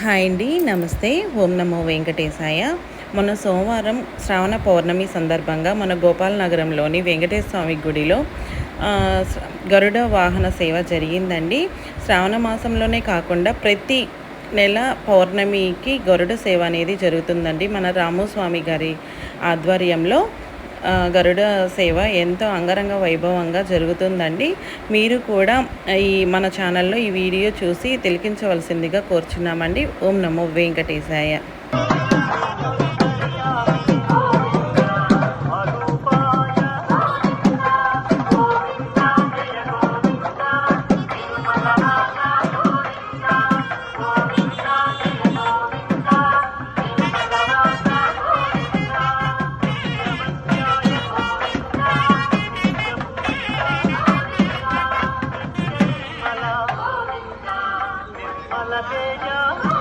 Hi అండి నమస్తే. ఓం నమో వెంకటేశాయ. మొన్న సోమవారం శ్రావణ పౌర్ణమి సందర్భంగా మన గోపాల్ నగరంలోని వెంకటేశ్వర స్వామి గుడిలో గరుడ వాహన సేవ జరిగిందండి. శ్రావణ మాసంలోనే కాకుండా ప్రతి నెల పౌర్ణమికి గరుడ సేవ అనేది జరుగుతుందండి మన రాముస్వామి గారి ఆధ్వర్యంలో. గరుడ సేవ ఎంతో అంగరంగ వైభవంగా జరుగుతుందండి. మీరు కూడా ఈ మన ఛానల్లో ఈ వీడియో చూసి తిలకించవలసిందిగా కోరుచున్నామండి. ఓం నమో వెంకటేశాయ. পালাতে যাও